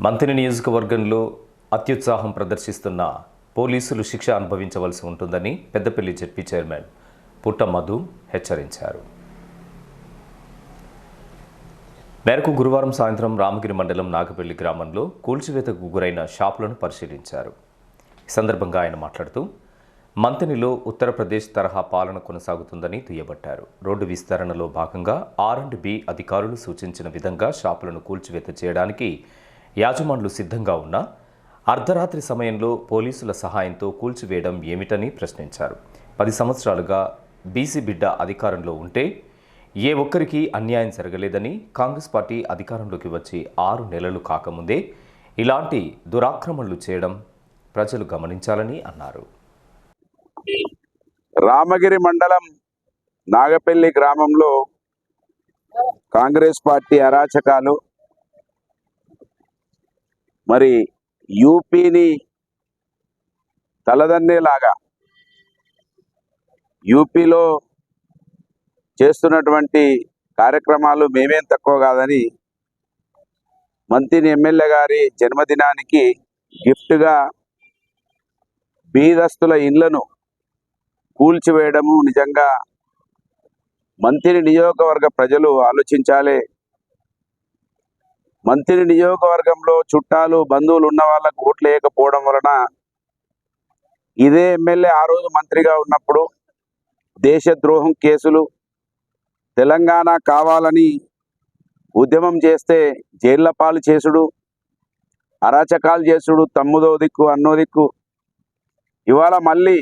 మంత్రి నియోజకవర్గంలో అత్యుత్సాహం ప్రదర్శిస్తున్న పోలీసులు శిక్ష అనుభవించవలసి ఉంటుందని పెద్దపల్లి జడ్పీ చైర్మన్ పుట్ట మధు హెచ్చరించారు. మేరకు గురువారం సాయంత్రం రామగిరి మండలం నాగపల్లి గ్రామంలో కూల్చివేతకు గురైన షాపులను పరిశీలించారు. ఈ సందర్భంగా ఆయన మాట్లాడుతూ మంతనిలో ఉత్తరప్రదేశ్ తరహా పాలన కొనసాగుతుందని దుయ్యబట్టారు. రోడ్డు విస్తరణలో భాగంగా ఆర్ అండ్ బి అధికారులు సూచించిన విధంగా షాపులను కూల్చివేత చేయడానికి యాజమాన్లు సిద్ధంగా ఉన్నా అర్ధరాత్రి సమయంలో పోలీసుల సహాయంతో కూల్చివేయడం ఏమిటని ప్రశ్నించారు. పది సంవత్సరాలుగా బీసీ బిడ్డ అధికారంలో ఉంటే ఏ ఒక్కరికి అన్యాయం జరగలేదని కాంగ్రెస్ పార్టీ అధికారంలోకి వచ్చి ఆరు నెలలు కాకముందే ఇలాంటి దురాక్రమణలు చేయడం ప్రజలు గమనించాలని అన్నారు. రామగిరి మండలం నాగపల్లి గ్రామంలో కాంగ్రెస్ పార్టీ అరాచకాలు మరి యూపీని తలదన్నేలాగా యూపీలో చేస్తున్నటువంటి కార్యక్రమాలు మేమేం తక్కువ కాదని మంత్రి ఎమ్మెల్యే గారి జన్మదినానికి గిఫ్ట్గా బీదస్తుల ఇండ్లను కూల్చివేయడము నిజంగా మంత్రి నియోజకవర్గ ప్రజలు ఆలోచించాలి. మంత్రి నియోజకవర్గంలో చుట్టాలు బంధువులు ఉన్న వాళ్ళకు ఓట్లు వేయకపోవడం వలన ఇదే ఎమ్మెల్యే ఆ రోజు మంత్రిగా ఉన్నప్పుడు దేశద్రోహం కేసులు తెలంగాణ కావాలని ఉద్యమం చేస్తే జైళ్ళ పాలు చేసుడు అరాచకాలు చేసుడు తమ్ముదో దిక్కు అన్నో దిక్కు. ఇవాళ మళ్ళీ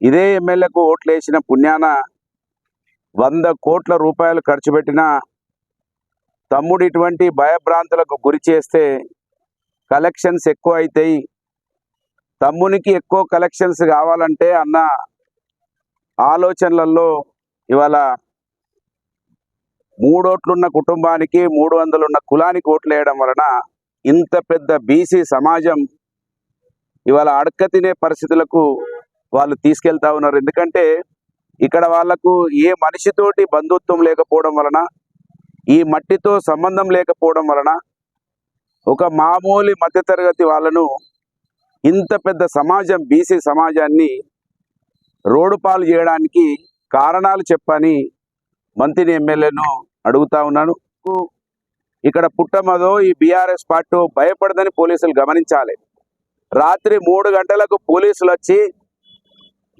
ఇదే ఎమ్మెల్యేకు ఓట్లు వేసిన పుణ్యాన వంద కోట్ల రూపాయలు ఖర్చు పెట్టిన తమ్ముడు ఇటువంటి భయభ్రాంతులకు గురి చేస్తే కలెక్షన్స్ ఎక్కువ అవుతాయి తమ్మునికి ఎక్కువ కలెక్షన్స్ కావాలంటే అన్న ఆలోచనలలో ఇవాళ మూడోట్లున్న కుటుంబానికి మూడు వందలున్న కులానికి ఓట్లు వేయడం వలన ఇంత పెద్ద బీసీ సమాజం ఇవాళ అడక్క తినే పరిస్థితులకు వాళ్ళు తీసుకెళ్తా ఉన్నారు. ఎందుకంటే ఇక్కడ వాళ్ళకు ఏ మనిషితోటి బంధుత్వం లేకపోవడం వలన ఈ మట్టితో సంబంధం లేకపోవడం వలన ఒక మామూలు మధ్యతరగతి వాళ్ళను ఇంత పెద్ద సమాజం బీసీ సమాజాన్ని రోడ్డు పాలు చేయడానికి కారణాలు చెప్పని మంత్రిని ఎమ్మెల్యేను అడుగుతా ఉన్నాను. ఇక్కడ పుట్టమదో ఈ బీఆర్ఎస్ పార్టీ భయపడదని పోలీసులు గమనించాలి. రాత్రి మూడు గంటలకు పోలీసులు వచ్చి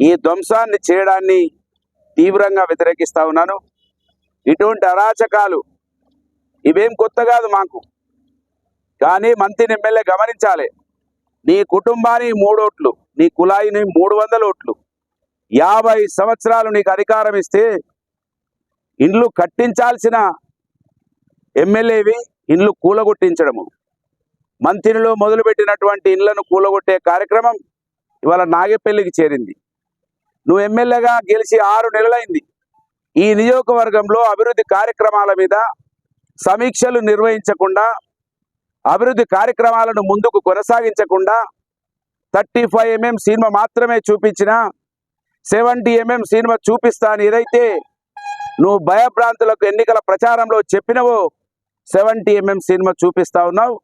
ఈ ధ్వంసాన్ని చేయడాన్ని తీవ్రంగా వ్యతిరేకిస్తా ఉన్నాను. ఇటువంటి అరాచకాలు ఇవేం కొత్త కాదు మాకు. కానీ మంత్రిని ఎమ్మెల్యే గమనించాలి. నీ కుటుంబానికి మూడు ఓట్లు నీ కులాయిని మూడు వందల ఓట్లు. యాభై సంవత్సరాలు నీకు అధికారం ఇస్తే ఇండ్లు కట్టించాల్సిన ఎమ్మెల్యేవి ఇండ్లు కూలగొట్టించడము. మంత్రిలో మొదలుపెట్టినటువంటి ఇండ్లను కూలగొట్టే కార్యక్రమం ఇవాళ నాగేపల్లికి చేరింది. నువ్వు ఎమ్మెల్యేగా గెలిచి ఆరు నెలలైంది. ఈ నియోజకవర్గంలో అభివృద్ధి కార్యక్రమాల మీద సమీక్షలు నిర్వహించకుండా అభివృద్ధి కార్యక్రమాలను ముందుకు కొనసాగించకుండా థర్టీ ఫైవ్ ఎంఎం సినిమా మాత్రమే చూపించిన సెవెంటీ ఎంఎం సినిమా చూపిస్తాను ఏదైతే నువ్వు భయభ్రాంతులకు ఎన్నికల ప్రచారంలో చెప్పినవో సెవెంటీ ఎంఎం సినిమా చూపిస్తా ఉన్నావు.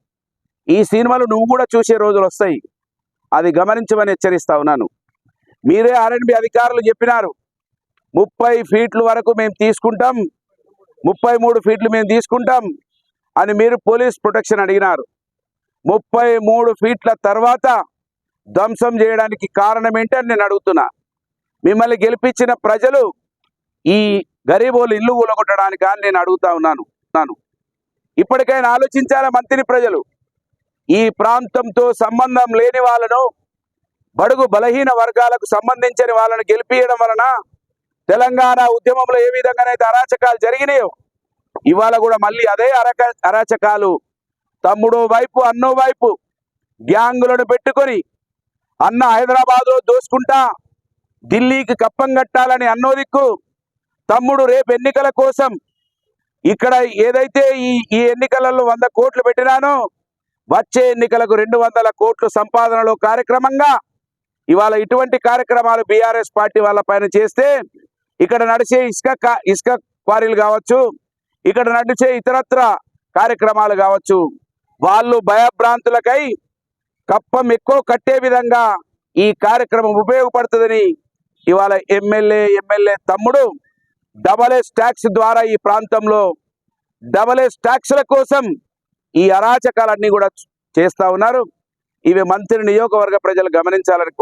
ఈ సినిమాలు నువ్వు కూడా చూసే రోజులు వస్తాయి. అది గమనించమని హెచ్చరిస్తా ఉన్నాను. మీరే ఆర్ఎండ్బి అధికారులు చెప్పినారు. ముప్పై ఫీట్ల వరకు మేము తీసుకుంటాం. ముప్పై మూడు ఫీట్లు మేము తీసుకుంటాం అని మీరు పోలీస్ ప్రొటెక్షన్ అడిగినారు. ముప్పై మూడు ఫీట్ల తర్వాత ధ్వంసం చేయడానికి కారణం ఏంటి అని నేను అడుగుతున్నా. మిమ్మల్ని గెలిపించిన ప్రజలు ఈ గరీబోలు ఇల్లు ఊలగొట్టడానికి అని నేను అడుగుతా ఉన్నాను. ఉన్నాను. ఇప్పటికైనా ఆలోచించాలా మంత్రి ప్రజలు? ఈ ప్రాంతంతో సంబంధం లేని వాళ్ళను బడుగు బలహీన వర్గాలకు సంబంధించిన వాళ్ళను గెలిపించడం వలన తెలంగాణ ఉద్యమంలో ఏ విధంగానైతే అరాచకాలు జరిగినాయో ఇవాళ కూడా మళ్ళీ అదే అరక అరాచకాలు. తమ్ముడు వైపు అన్నో వైపు గ్యాంగులను పెట్టుకొని అన్న హైదరాబాద్లో దోసుకుంటా ఢిల్లీకి కప్పం కట్టాలని అన్నో దిక్కు తమ్ముడు రేపు ఎన్నికల కోసం ఇక్కడ ఏదైతే ఈ ఈ ఎన్నికలలో వంద కోట్లు పెట్టినానో వచ్చే ఎన్నికలకు రెండు వందల కోట్లు సంపాదనలో కార్యక్రమంగా ఇవాళ ఇటువంటి కార్యక్రమాలు బీఆర్ఎస్ పార్టీ వాళ్ళ పైన చేస్తే ఇక్కడ నడిచే ఇసుక ఇసుక క్వారీలు కావచ్చు ఇక్కడ నడిచే ఇతరత్ర కార్యక్రమాలు కావచ్చు వాళ్ళు భయభ్రాంతులకై కప్పం ఎక్కువ కట్టే విధంగా ఈ కార్యక్రమం ఉపయోగపడుతుందని ఇవాళ ఎమ్మెల్యే ఎమ్మెల్యే తమ్ముడు డబల్ ఎస్ ట్యాక్స్ ద్వారా ఈ ప్రాంతంలో డబల్ ఎస్ ట్యాక్స్ల కోసం ఈ అరాచకాలన్నీ కూడా చేస్తా ఉన్నారు. ఇవి మంత్రి నియోజకవర్గ ప్రజలు గమనించాలని